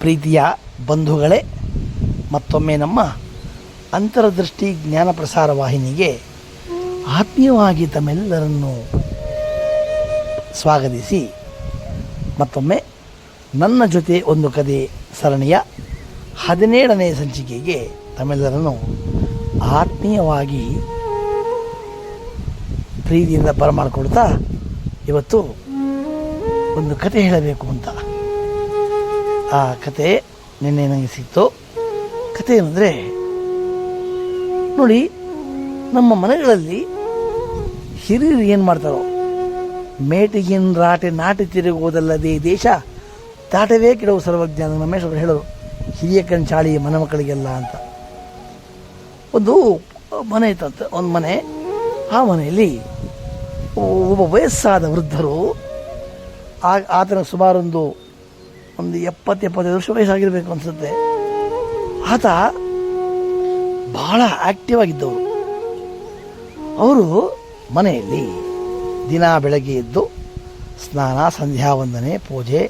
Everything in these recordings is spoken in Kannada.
ಪ್ರೀತಿಯ ಬಂಧುಗಳೇ, ಮತ್ತೊಮ್ಮೆ ನಮ್ಮ ಅಂತರದೃಷ್ಟಿ ಜ್ಞಾನ ಪ್ರಸಾರ ವಾಹಿನಿಗೆ ಆತ್ಮೀಯವಾಗಿ ತಮ್ಮೆಲ್ಲರನ್ನು ಸ್ವಾಗತಿಸಿ. ಮತ್ತೊಮ್ಮೆ ನನ್ನ ಜೊತೆ ಒಂದು ಕದೆ ಸರಣಿಯ ಹದಿನೇಳನೇ ಸಂಚಿಕೆಗೆ ತಮ್ಮೆಲ್ಲರನ್ನು ಆತ್ಮೀಯವಾಗಿ ಪ್ರೀತಿಯಿಂದ ಬರಮಾಡಿಕೊಡ್ತಾ ಇವತ್ತು ಒಂದು ಕತೆ ಹೇಳಬೇಕು ಅಂತ. ಆ, ಕತೆ ನಿನ್ನೆ ನನಗೆ ಸಿಕ್ತು ಕತೆ ಏನಂದರೆ, ನೋಡಿ, ನಮ್ಮ ಮನೆಗಳಲ್ಲಿ ಹಿರಿಯರು ಏನು ಮಾಡ್ತಾರೋ, ಮೇಟಿಗಿನ ರಾಟೆ ನಾಟಿ ತಿರುಗುವುದಲ್ಲದೆ ದೇಶ ತಾಟವೇ ಕೆಡವು ಸರ್ವಜ್ಞ ರಮೇಶ್ ಅವರು ಹೇಳೋರು. ಹಿರಿಯ ಕಣ್ಚಾಳಿ ಮನೆ ಮಕ್ಕಳಿಗೆಲ್ಲ ಅಂತ. ಒಂದು ಮನೆ ಇತ್ತಂತೆ ಒಂದು ಮನೆ. ಆ ಮನೆಯಲ್ಲಿ ಒಬ್ಬ ವಯಸ್ಸಾದ ವೃದ್ಧರು, ಆ, ಆತನ ಸುಮಾರೊಂದು ಒಂದು ಎಪ್ಪತ್ತು, ಎಪ್ಪತ್ತೈದು ವರ್ಷ ವಯಸ್ಸಾಗಿರ್ಬೇಕು ಅನಿಸುತ್ತೆ. ಆತ ಬಹಳ ಆಕ್ಟಿವ್ ಆಗಿದ್ದವರು. ಅವರು ಮನೆಯಲ್ಲಿ ದಿನ ಬೆಳಗ್ಗೆ ಎದ್ದು ಸ್ನಾನ, ಸಂಧ್ಯಾ, ವಂದನೆ, ಪೂಜೆ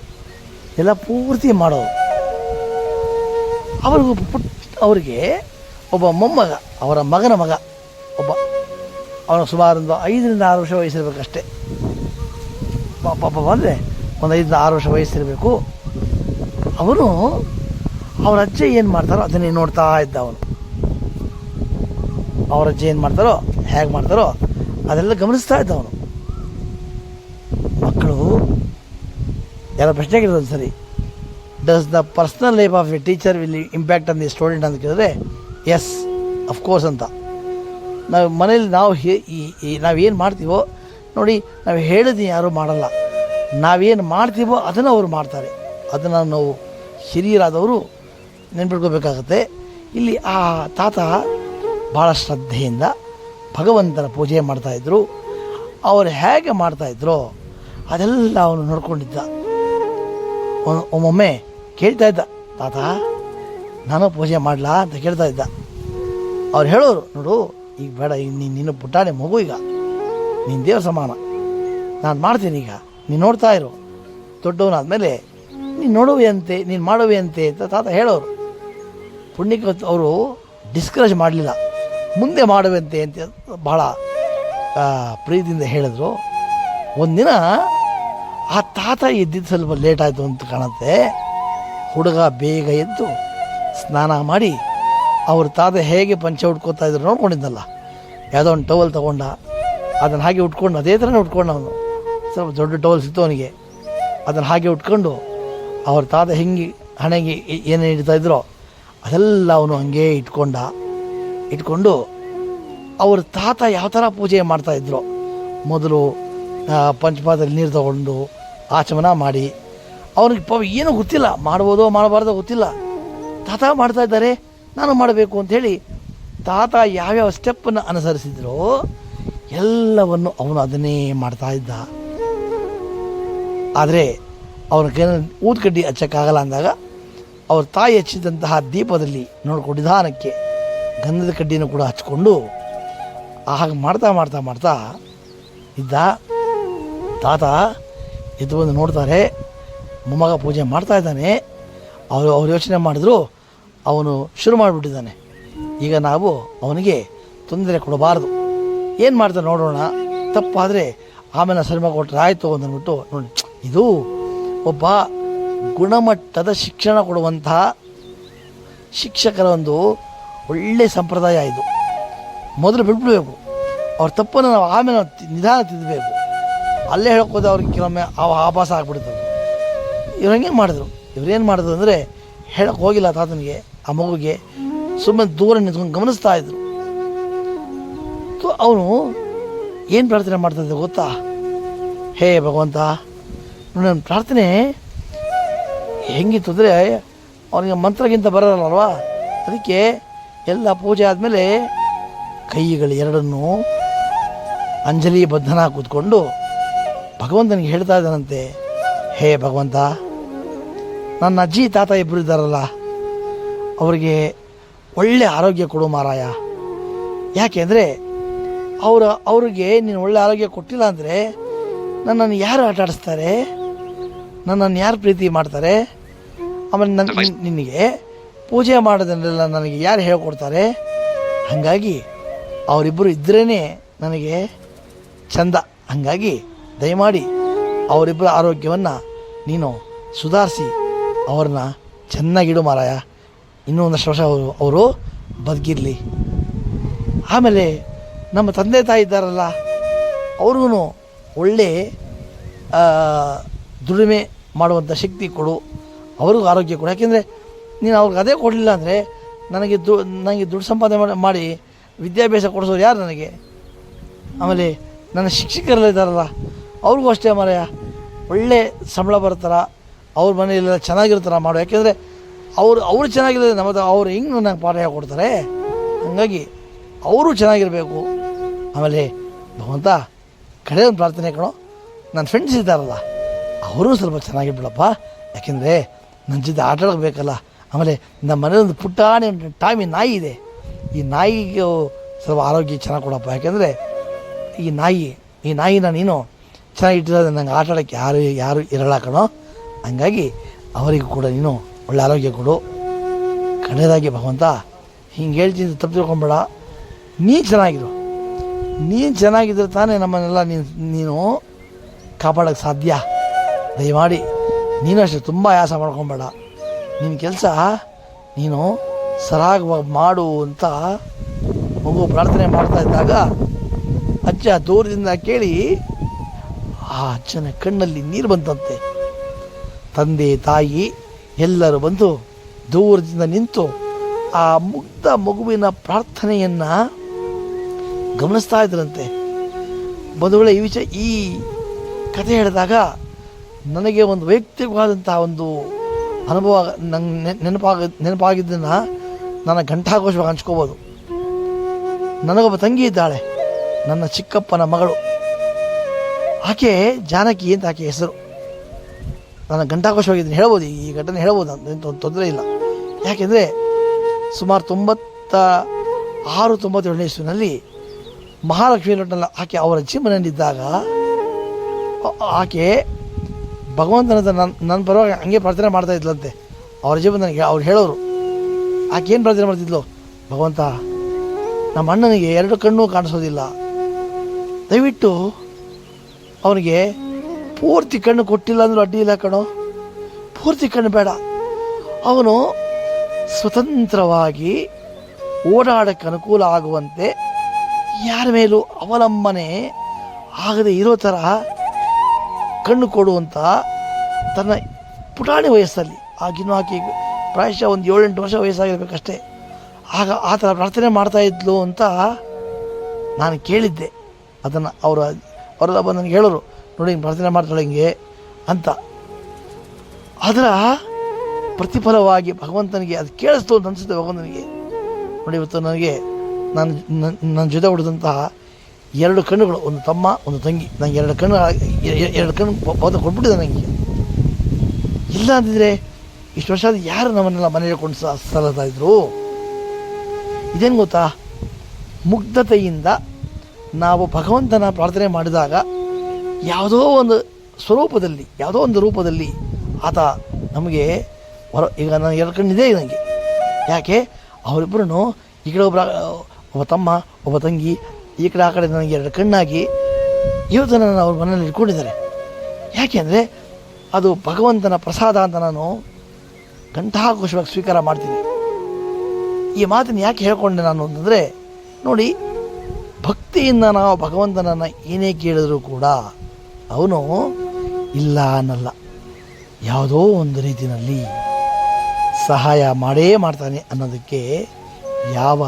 ಎಲ್ಲ ಪೂರ್ತಿ ಮಾಡೋರು. ಅವ್ರಿಗೂ ಪುಟ್ಟ ಅವರಿಗೆ ಒಬ್ಬ ಮೊಮ್ಮಗ, ಅವರ ಮಗನ ಮಗ, ಒಬ್ಬ ಅವನು ಸುಮಾರೊಂದು ಐದರಿಂದ ಆರು ವರ್ಷ ವಯಸ್ಸಿರಬೇಕಷ್ಟೇ. ಪಾಪ ಬಂದರೆ ಒಂದು ಐದರಿಂದ ಆರು ವರ್ಷ ವಯಸ್ಸಿರಬೇಕು. ಅವನು ಅವ್ರ ಅಜ್ಜ ಏನು ಮಾಡ್ತಾರೋ ಅದನ್ನೇ ನೋಡ್ತಾ ಇದ್ದ ಅವನು ಅವ್ರ ಅಜ್ಜ ಏನು ಮಾಡ್ತಾರೋ, ಹೇಗೆ ಮಾಡ್ತಾರೋ ಅದೆಲ್ಲ ಗಮನಿಸ್ತಾ ಇದ್ದ ಅವನು ಮಕ್ಕಳು, ಯಾರೋ ಪ್ರಶ್ನೆ ಕೇಳಿದ್ರು ಸರಿ does the personal life of a teacher will impact on the student ಅಂತ ಕೇಳಿದ್ರೆ ಎಸ್ ಅಫ್ಕೋರ್ಸ್ ಅಂತ. ನಾವು ಮನೇಲಿ ನಾವು ಹೇ ನಾವೇನು ಮಾಡ್ತೀವೋ, ನೋಡಿ, ನಾವು ಹೇಳಿದ ಯಾರೂ ಮಾಡಲ್ಲ. ನಾವೇನು ಮಾಡ್ತೀವೋ ಅದನ್ನು ಅವರು ಮಾಡ್ತಾರೆ. ಅದನ್ನು ನಾವು ಹಿರಿಯರಾದವರು ನೆನ್ಪಿಟ್ಕೋಬೇಕಾಗತ್ತೆ. ಇಲ್ಲಿ ಆ ತಾತ ಭಾಳ ಶ್ರದ್ಧೆಯಿಂದ ಭಗವಂತನ ಪೂಜೆ ಮಾಡ್ತಾಯಿದ್ರು ಅವರು ಹೇಗೆ ಮಾಡ್ತಾಯಿದ್ರು ಅದೆಲ್ಲ ಅವನು ನೋಡ್ಕೊಂಡಿದ್ದ. ಒಮ್ಮೊಮ್ಮೆ ಕೇಳ್ತಾ ಇದ್ದ, ತಾತ, ನಾನು ಪೂಜೆ ಮಾಡಲಾ? ಅಂತ ಕೇಳ್ತಾ ಇದ್ದ. ಅವ್ರು ಹೇಳೋರು, ನೋಡು, ಈಗ ಬೇಡ, ಈಗ ನೀನು ನಿನ್ನ ಪುಟಾಣಿ ಮಗು ಈಗ. ನೀನು ದೇವ್ರ ಸಮಾನ. ನಾನು ಮಾಡ್ತೀನಿ ಈಗ. ನೀನು ನೋಡ್ತಾ ಇರು. ದೊಡ್ಡವನಾದ್ಮೇಲೆ ನೀನು ನೋಡುವೆ ಅಂತೆ ನೀನು ಮಾಡುವೆ ಅಂತೆ ಅಂತ ತಾತ ಹೇಳೋರು. ಪುಣ್ಯಕ್ಕೆ ಅವರು ಡಿಸ್ಕರೇಜ್ ಮಾಡಲಿಲ್ಲ. ಮುಂದೆ ಮಾಡುವಂತೆ ಅಂತ ಆ, ಪ್ರೀತಿಯಿಂದ ಹೇಳಿದ್ರು. ಒಂದಿನ ಆ ತಾತ ಎದ್ದಿದ್ದು ಸ್ವಲ್ಪ ಲೇಟ್ ಆಯಿತು ಅಂತ ಕಾಣುತ್ತೆ. ಹುಡುಗ ಬೇಗ ಎದ್ದು ಸ್ನಾನ ಮಾಡಿ ಅವ್ರ ತಾತ ಹೇಗೆ ಪಂಚೆ ಉಟ್ಕೋತಾ ಇದ್ರು ನೋಡ್ಕೊಂಡಿದ್ದಲ್ಲ. ಯಾವುದೋ ಒಂದು ಟವಲ್ ತೊಗೊಂಡ ಅದನ್ನು ಹಾಗೆ ಉಟ್ಕೊಂಡು ಅದೇ ಥರನೇ ಉಟ್ಕೊಂಡು ಅವನು ಸ್ವಲ್ಪ ದೊಡ್ಡ ಟವಲ್ ಸಿಕ್ತು ಅವನಿಗೆ. ಅದನ್ನು ಹಾಗೆ ಉಟ್ಕೊಂಡು ಅವ್ರ ತಾತ ಹೆಂಗೆ ಹಣೆಗೆ ಏನು ಇಡ್ತಾ ಇದ್ರೋ ಅದೆಲ್ಲ ಅವನು ಹಂಗೆ ಇಟ್ಕೊಂಡ. ಇಟ್ಕೊಂಡು ಅವ್ರ ತಾತ ಯಾವ ಥರ ಪೂಜೆ ಮಾಡ್ತಾ ಇದ್ರು ಮೊದಲು ಪಂಚಪಾತ್ರೆಯಲ್ಲಿ ನೀರು ತಗೊಂಡು ಆಚಮನ ಮಾಡಿ. ಅವ್ರಿಗೆ ಪಾಪ ಏನೂ ಗೊತ್ತಿಲ್ಲ, ಮಾಡ್ಬೋದೋ ಮಾಡಬಾರ್ದೋ ಗೊತ್ತಿಲ್ಲ. ತಾತ ಮಾಡ್ತಾ ಇದ್ದಾರೆ, ನಾನು ಮಾಡಬೇಕು ಅಂಥೇಳಿ ತಾತ ಯಾವ್ಯಾವ ಸ್ಟೆಪ್ಪನ್ನು ಅನುಸರಿಸಿದ್ರು ಎಲ್ಲವನ್ನು ಅವನು ಅದನ್ನೇ ಮಾಡ್ತಾ ಇದ್ದ. ಆದರೆ ಅವನ ಊದ್ಕಡ್ಡಿ ಹಚ್ಚಕ್ಕಾಗಲ್ಲ ಅಂದಾಗ ಅವ್ರ ತಾಯಿ ಹಚ್ಚಿದಂತಹ ದೀಪದಲ್ಲಿ ನೋಡ್ಕೊ ನಿಧಾನಕ್ಕೆ ಗಂಧದ ಕಡ್ಡಿಯನ್ನು ಕೂಡ ಹಚ್ಕೊಂಡು ಹಾಗೆ ಮಾಡ್ತಾ ಮಾಡ್ತಾ ಮಾಡ್ತಾ ಇದ್ದ ತಾತ ಎದ್ದು ಬಂದು ನೋಡ್ತಾರೆ, ಮೊಮ್ಮಗ ಪೂಜೆ ಮಾಡ್ತಾ ಇದ್ದಾನೆ. ಅವರು ಅವ್ರು ಯೋಚನೆ ಮಾಡಿದ್ರು, ಅವನು ಶುರು ಮಾಡಿಬಿಟ್ಟಿದ್ದಾನೆ. ಈಗ ನಾವು ಅವನಿಗೆ ತೊಂದರೆ ಕೊಡಬಾರ್ದು. ಏನು ಮಾಡ್ತಾರೆ ನೋಡೋಣ, ತಪ್ಪಾದರೆ ಆಮೇಲೆ ಸರಿಮ ಕೊಟ್ಟರೆ ಆಯಿತು ಅಂತಂದ್ಬಿಟ್ಟು ನೋಡಿ ಇದು ಒಬ್ಬ ಗುಣಮಟ್ಟದ ಶಿಕ್ಷಣ ಕೊಡುವಂತಹ ಶಿಕ್ಷಕರ ಒಂದು ಒಳ್ಳೆಯ ಸಂಪ್ರದಾಯ ಇದು. ಮೊದಲು ಬಿಟ್ಬಿಡಬೇಕು. ಅವ್ರ ತಪ್ಪನ್ನು ನಾವು ಆಮೇಲೆ ನಿಧಾನ ತಿದ್ದಬೇಕು ಅಲ್ಲೇ ಹೇಳ್ಕೋದು ಅವ್ರಿಗೆ ಕೆಲವೊಮ್ಮೆ ಅವ ಆಭಾಸ ಆಗ್ಬಿಡ್ತು ಇವ್ರು ಹಂಗೆ ಮಾಡಿದ್ರು? ಇವ್ರೇನು ಮಾಡಿದ್ರು ಅಂದರೆ ಹೇಳಕ್ಕೆ ಹೋಗಿಲ್ಲ ತಾತನಿಗೆ, ಆ ಮಗುಗೆ. ಸುಮ್ಮನೆ ದೂರ ನಿಂತ್ಕೊಂಡು ಗಮನಿಸ್ತಾ ಇದ್ರು. ಅವನು ಏನು ಪ್ರಾರ್ಥನೆ ಮಾಡ್ತಾ ಗೊತ್ತಾ? ಹೇ ಭಗವಂತ ನನ್ನ ಪ್ರಾರ್ಥನೆ. ಹೆಂಗಿತ್ತು ಅಂದರೆ ಅವನಿಗೆ ಮಂತ್ರಗಿಂತ ಬರೋಲ್ಲಲ್ವಾ ಅದಕ್ಕೆ ಎಲ್ಲ ಪೂಜೆ ಆದಮೇಲೆ ಕೈಗಳು ಎರಡನ್ನು ಅಂಜಲಿ ಬದ್ಧನ ಕೂತ್ಕೊಂಡು ಭಗವಂತನಿಗೆ ಹೇಳ್ತಾ ಇದ್ದಾನಂತೆ, ಹೇ ಭಗವಂತ, ನನ್ನ ಅಜ್ಜಿ ತಾತ ಇಬ್ಬರು ಇದ್ದಾರಲ್ಲ, ಅವರಿಗೆ ಒಳ್ಳೆ ಆರೋಗ್ಯ ಕೊಡು ಮಾರಾಯ. ಯಾಕೆಂದರೆ ಅವರ, ಅವರಿಗೆ ನೀನು ಒಳ್ಳೆ ಆರೋಗ್ಯ ಕೊಟ್ಟಿಲ್ಲ ಅಂದರೆ ನನ್ನನ್ನು ಯಾರು ಆಟ ಆಡಿಸ್ತಾರೆ ನನ್ನನ್ನು ಯಾರು ಪ್ರೀತಿ ಮಾಡ್ತಾರೆ? ಆಮೇಲೆ ನನ್ನ ನಿನಗೆ ಪೂಜೆ ಮಾಡೋದನ್ನೆಲ್ಲ ನನಗೆ ಯಾರು ಹೇಳ್ಕೊಡ್ತಾರೆ? ಹಾಗಾಗಿ ಅವರಿಬ್ಬರು ಇದ್ರೇ ನನಗೆ ಚಂದ. ಹಾಗಾಗಿ ದಯಮಾಡಿ ಅವರಿಬ್ಬರ ಆರೋಗ್ಯವನ್ನು ನೀನು ಸುಧಾರಿಸಿ ಅವ್ರನ್ನ ಚೆನ್ನಾಗಿಡು ಮಾರಾಯ. ಇನ್ನೂ ಒಂದಷ್ಟು ವರ್ಷ ಅವರು ಅವರು ಬದುಕಿರಲಿ. ಆಮೇಲೆ ನಮ್ಮ ತಂದೆ ತಾಯಿ ಇದ್ದಾರಲ್ಲ ಅವ್ರಿಗೂ ಒಳ್ಳೆ ದುಡಿಮೆ ಮಾಡುವಂಥ ಶಕ್ತಿ ಕೊಡು. ಅವ್ರಿಗೂ ಆರೋಗ್ಯ ಕೊಡು. ಯಾಕೆಂದರೆ ನೀನು ಅವ್ರಿಗೆ ಅದೇ ಕೊಡಲಿಲ್ಲ ಅಂದರೆ ನನಗೆ ದು, ನನಗೆ ದುಡ್ಡು ಸಂಪಾದನೆ ಮಾಡಿ- ವಿದ್ಯಾಭ್ಯಾಸ ಕೊಡಿಸೋರು ಯಾರು ನನಗೆ? ಆಮೇಲೆ ನನ್ನ ಶಿಕ್ಷಕರೆಲ್ಲ ಇದ್ದಾರಲ್ಲ, ಅವ್ರಿಗೂ ಅಷ್ಟೇ ಮರೆಯ. ಒಳ್ಳೆ ಸಂಬಳ ಬರ್ತಾರ ಅವ್ರ ಮನೆಯಲ್ಲೆಲ್ಲ ಚೆನ್ನಾಗಿರ್ತಾರ ಮಾಡು. ಯಾಕೆಂದರೆ ಅವರು ಅವರು ಚೆನ್ನಾಗಿರೋದು ನಮ್ಮ ಅವ್ರು ಹೆಂಗೆ ನನಗೆ ಪಾಠ ಕೊಡ್ತಾರೆ ಹಾಗಾಗಿ ಅವರು ಚೆನ್ನಾಗಿರಬೇಕು. ಆಮೇಲೆ ಭಗವಂತ ಕಡೆ ಒಂದು ಪ್ರಾರ್ಥನೆ ಕಣೋ. ನನ್ನ ಫ್ರೆಂಡ್ಸ್ ಇದ್ದಾರಲ್ಲ ಅವರು ಸ್ವಲ್ಪ ಚೆನ್ನಾಗಿರ್ಬಿಡಪ್ಪ ಯಾಕೆಂದರೆ ನನ್ನ ಜೊತೆ ಆಟ ಆಡಬೇಕಲ್ಲ ಆಮೇಲೆ ನಮ್ಮ ಮನೇಲಿ ಒಂದು ಪುಟ್ಟಾಣಿ ಟಾಮಿ ನಾಯಿ ಇದೆ. ಈ ನಾಯಿಗೆ ಸ್ವಲ್ಪ ಆರೋಗ್ಯ ಚೆನ್ನಾಗಿ ಕೊಡಪ್ಪ. ಯಾಕೆಂದರೆ ಈ ನಾಯಿ, ಈ ನಾಯಿನ ನೀನು ಚೆನ್ನಾಗಿಟ್ಟಿರೋದು ನಂಗೆ ಆಟಾಡೋಕ್ಕೆ ಯಾರು ಯಾರು ಇರಲ್ಲ ಕಣೋ. ಹಂಗಾಗಿ ಅವರಿಗೂ ಕೂಡ ನೀನು ಒಳ್ಳೆ ಆರೋಗ್ಯ ಕೊಡು. ಕಡೆಯದಾಗಿ ಭಗವಂತ ಹಿಂಗೆ ಹೇಳ್ತೀನಿ ತಪ್ಪು ತಿಳ್ಕೊಂಬೇಡ. ನೀನು ಚೆನ್ನಾಗಿರು. ನೀನು ಚೆನ್ನಾಗಿದ್ರೆ ತಾನೇ ನಮ್ಮನ್ನೆಲ್ಲ ನೀನು ನೀನು ಕಾಪಾಡೋಕ್ಕೆ ಸಾಧ್ಯ. ದಯಮಾಡಿ ನೀನು ಅಷ್ಟೇ ತುಂಬ ಆಯಾಸ ಮಾಡ್ಕೊಬೇಡ. ನಿನ್ನ ಕೆಲಸ ನೀನು ಸರಾಗವಾಗಿ ಮಾಡು ಅಂತ ಮಗು ಪ್ರಾರ್ಥನೆ ಮಾಡ್ತಾ ಇದ್ದಾಗ ಅಜ್ಜ ದೂರದಿಂದ ಕೇಳಿ, ಆ ಅಜ್ಜನ ಕಣ್ಣಲ್ಲಿ ನೀರು ಬಂತಂತೆ. ತಂದೆ, ತಾಯಿ ಎಲ್ಲರೂ ಬಂದು ದೂರದಿಂದ ನಿಂತು ಆ ಮುಗ್ಧ ಮಗುವಿನ ಪ್ರಾರ್ಥನೆಯನ್ನು ಗಮನಿಸ್ತಾ ಇದ್ರಂತೆ. ಬದುಗಳ ಈ ವಿಷಯ ಈ ಕಥೆ ಹೇಳಿದಾಗ ನನಗೆ ಒಂದು ವೈಯಕ್ತಿಕವಾದಂತಹ ಒಂದು ಅನುಭವ ನಂಗೆ ನೆನಪಾಗ, ನೆನಪಾಗಿದ್ದನ್ನು ನನ್ನ ಘಂಟಾಘೋಷವಾಗಿ ಹಂಚ್ಕೋಬೋದು. ನನಗೊಬ್ಬ ತಂಗಿ ಇದ್ದಾಳೆ, ನನ್ನ ಚಿಕ್ಕಪ್ಪನ ಮಗಳು. ಆಕೆ ಜಾನಕಿ ಅಂತ ಆಕೆ ಹೆಸರು. ನಾನು ಗಂಟಾಘೋಷವಾಗಿದ್ದೀನಿ ಹೇಳ್ಬೋದು, ಈ ಘಟನೆ ಹೇಳ್ಬೋದು ಅಂತ ತೊಂದರೆ ಇಲ್ಲ. ಯಾಕೆಂದರೆ ಸುಮಾರು ತೊಂಬತ್ತ ಆರು ತೊಂಬತ್ತೇಳನೇ ಇಸ್ವಿನಲ್ಲಿ ಮಹಾಲಕ್ಷ್ಮಿ ಲೋಟನಲ್ಲಿ ಆಕೆ ಅವರ ಜೀವನದಲ್ಲಿದ್ದಾಗ ಆಕೆ ಭಗವಂತನ ನನ್ನ ನನ್ನ ಪರವಾಗಿ ಹಂಗೆ ಪ್ರಾರ್ಥನೆ ಮಾಡ್ತಾ ಇದ್ಲಂತೆ. ಅವ್ರ ಜೀವನ ನನಗೆ ಅವ್ರು ಹೇಳೋರು, ಆಕೆ ಏನು ಪ್ರಾರ್ಥನೆ ಮಾಡ್ತಿದ್ಲು? ಭಗವಂತ, ನಮ್ಮ ಅಣ್ಣನಿಗೆ ಎರಡು ಕಣ್ಣು ಕಾಣಿಸೋದಿಲ್ಲ. ದಯವಿಟ್ಟು ಅವನಿಗೆ ಪೂರ್ತಿ ಕಣ್ಣು ಕೊಟ್ಟಿಲ್ಲ ಅಂದ್ರೂ ಅಡ್ಡಿ ಇಲ್ಲ ಕಣೋ. ಪೂರ್ತಿ ಕಣ್ಣು ಬೇಡ. ಅವನು ಸ್ವತಂತ್ರವಾಗಿ ಓಡಾಡಕ್ಕೆ ಅನುಕೂಲ ಆಗುವಂತೆ ಯಾರ ಮೇಲೂ ಅವಲಂಬನೆ ಆಗದೆ ಇರೋ ಥರ ಕಣ್ಣು ಕೊಡುವಂತಹ ತನ್ನ ಪುಟಾಣಿ ವಯಸ್ಸಲ್ಲಿ ಆಗಿನೂ ಆಕೆ ಪ್ರಾಯಶಃ ಒಂದು ಏಳೆಂಟು ವರ್ಷ ವಯಸ್ಸಾಗಿರ್ಬೇಕಷ್ಟೇ. ಆಗ ಆ ಥರ ಪ್ರಾರ್ಥನೆ ಮಾಡ್ತಾ ಇದ್ಲು ಅಂತ ನಾನು ಕೇಳಿದ್ದೆ. ಅದನ್ನು ಅವರು, ಅವರೆಲ್ಲ ಬಂದು ನನಗೆ ಹೇಳೋರು, ನೋಡಿ, ಹಿಂಗೆ ಪ್ರಾರ್ಥನೆ ಮಾಡ್ತಾಳೆ ಹಿಂಗೆ ಅಂತ. ಅದರ ಪ್ರತಿಫಲವಾಗಿ ಭಗವಂತನಿಗೆ ಅದು ಕೇಳಿಸ್ತು ಅಂತ ಅನಿಸುತ್ತೆ ಭಗವಂತನಿಗೆ. ನೋಡಿ, ಇವತ್ತು ನನಗೆ, ನಾನು ನನ್ನ ಜೊತೆ ಹೊಡೆದಂತಹ ಎರಡು ಕಣ್ಣುಗಳು, ಒಂದು ತಮ್ಮ, ಒಂದು ತಂಗಿ. ನನಗೆ ಎರಡು ಕಣ್ಣು ಎರಡು ಕಣ್ಣು ಬೋಧ ಕೊಟ್ಬಿಟ್ಟಿದೆ ನನಗೆ ಇಲ್ಲ ಅಂದಿದ್ರೆ ಇಷ್ಟು ವರ್ಷ ಯಾರು ನಮ್ಮನ್ನೆಲ್ಲ ಮನೆಯಲ್ಲಿ ಕೊಂಡು ಸಲತಾ ಇದ್ರು? ಇದೇನು ಗೊತ್ತಾ? ಮುಗ್ಧತೆಯಿಂದ ನಾವು ಭಗವಂತನ ಪ್ರಾರ್ಥನೆ ಮಾಡಿದಾಗ ಯಾವುದೋ ಒಂದು ಸ್ವರೂಪದಲ್ಲಿ, ಯಾವುದೋ ಒಂದು ರೂಪದಲ್ಲಿ ಆತ ನಮಗೆ ಹೊರ, ಈಗ ನಾನು ಎರಡು ಕಣ್ಣಿದೆ ನನಗೆ ಯಾಕೆ? ಅವರಿಬ್ಬರೂ ಈ ಕಡೆ ಒಬ್ಬರ ಒಬ್ಬ ತಮ್ಮ, ಒಬ್ಬ ತಂಗಿ ಈ ಕಡೆ ಆ ಕಡೆ ನನಗೆ ಎರಡು ಕಣ್ಣಾಗಿ ಇವತ್ತು ಅವರು ಅವ್ರ ಮನೇಲಿ ಇಟ್ಕೊಂಡಿದ್ದಾರೆ ಯಾಕೆ ಅಂದರೆ ಅದು ಭಗವಂತನ ಪ್ರಸಾದ ಅಂತ ನಾನು ಕಂಠಾಘೋಷವಾಗಿ ಸ್ವೀಕಾರ ಮಾಡ್ತೀನಿ. ಈ ಮಾತನ್ನು ಯಾಕೆ ಹೇಳ್ಕೊಂಡೆ ನಾನು ಅಂತಂದರೆ, ನೋಡಿ, ಭಕ್ತಿಯಿಂದ ನಾವು ಭಗವಂತನನ್ನು ಏನೇ ಕೇಳಿದರೂ ಕೂಡ ಅವನು ಇಲ್ಲ ಅನ್ನಲ್ಲ. ಯಾವುದೋ ಒಂದು ರೀತಿಯಲ್ಲಿ ಸಹಾಯ ಮಾಡೇ ಮಾಡ್ತಾನೆ ಅನ್ನೋದಕ್ಕೆ ಯಾವ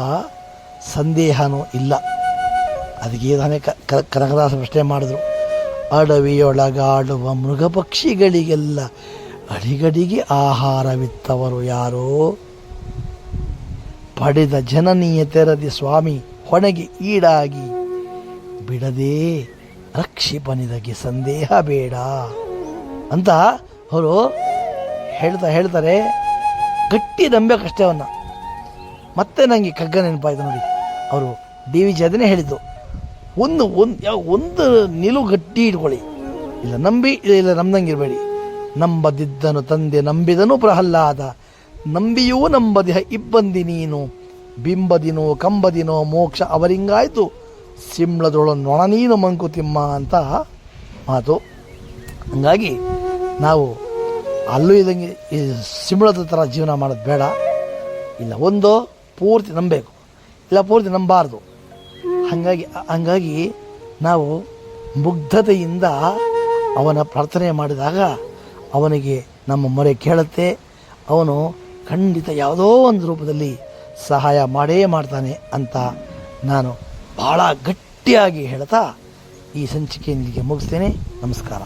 ಸಂದೇಹನೂ ಇಲ್ಲ. ಅದಕ್ಕೆ ಕ ಕನಕದಾಸ ಪ್ರಶ್ನೆ ಮಾಡಿದ್ರು. ಅಡವಿಯೊಳಗಾಡುವ ಮೃಗ ಪಕ್ಷಿಗಳಿಗೆಲ್ಲ ಅಡಿಗಡಿಗೆ ಆಹಾರವಿತ್ತವರು ಯಾರೋ? ಪಡೆದ ಜನನೀಯ ತೆರದಿ ಸ್ವಾಮಿ ಹೊಣೆಗೆ ಈಡಾಗಿ ಬಿಡದೆ ರಕ್ಷಿಪನಿದಗೆ ಸಂದೇಹ ಬೇಡ. ಅಂತ ಅವರು ಹೇಳ್ತಾ, ಹೇಳ್ತಾರೆ. ಗಟ್ಟಿ ನಂಬೇಕಷ್ಟೇ ಅವನ್ನ ಮತ್ತೆ ನನಗೆ ಕಗ್ಗ ನೆನಪಾಯ್ತು ನೋಡಿ. ಅವರು ಡಿ ವಿ ಅದನ್ನೇ ಹೇಳಿದ್ದು. ಒಂದು ಒಂದು, ಯಾವ ಒಂದು ನಿಲುಗಟ್ಟಿ ಇಟ್ಕೊಳ್ಳಿ. ಇಲ್ಲ ನಂಬಿ, ಇಲ್ಲ ಇರಬೇಡಿ ನಂಬದಿದ್ದನು ತಂದೆ, ನಂಬಿದನು ಪ್ರಹ್ಲಾದ. ನಂಬಿಯೂ ನಂಬದಿಹ, ಇಬ್ಬಂದಿ ನೀನು. ಬಿಂಬದಿನೋ, ಕಂಬದಿನೋ, ಮೋಕ್ಷ ಅವರಿಂಗಾಯಿತು. ಸಿಂಹದೊಳ ನೊಣ ನೀನು ಮಂಕುತಿಮ್ಮ ಅಂತ ಮಾತು. ಹಂಗಾಗಿ ನಾವು ಅಲ್ಲೂ ಇದಂಗೆ ಈ ಸಿಂಹಳದ ಥರ ಜೀವನ ಮಾಡೋದು ಬೇಡ. ಇಲ್ಲ, ಒಂದು ಪೂರ್ತಿ ನಂಬಬೇಕು. ಇಲ್ಲ, ಪೂರ್ತಿ ನಂಬಾರ್ದು. ಹಾಗಾಗಿ, ಹಂಗಾಗಿ ನಾವು ಮುಗ್ಧತೆಯಿಂದ ಅವನ ಪ್ರಾರ್ಥನೆ ಮಾಡಿದಾಗ ಅವನಿಗೆ ನಮ್ಮ ಮೊರೆ ಕೇಳುತ್ತೆ. ಅವನು ಖಂಡಿತ ಯಾವುದೋ ಒಂದು ರೂಪದಲ್ಲಿ ಸಹಾಯ ಮಾಡೇ ಮಾಡ್ತಾನೆ ಅಂತ ನಾನು ಭಾಳ ಗಟ್ಟಿಯಾಗಿ ಹೇಳ್ತಾ ಈ ಸಂಚಿಕೆಯೊಂದಿಗೆ ಮುಗಿಸ್ತೇನೆ. ನಮಸ್ಕಾರ.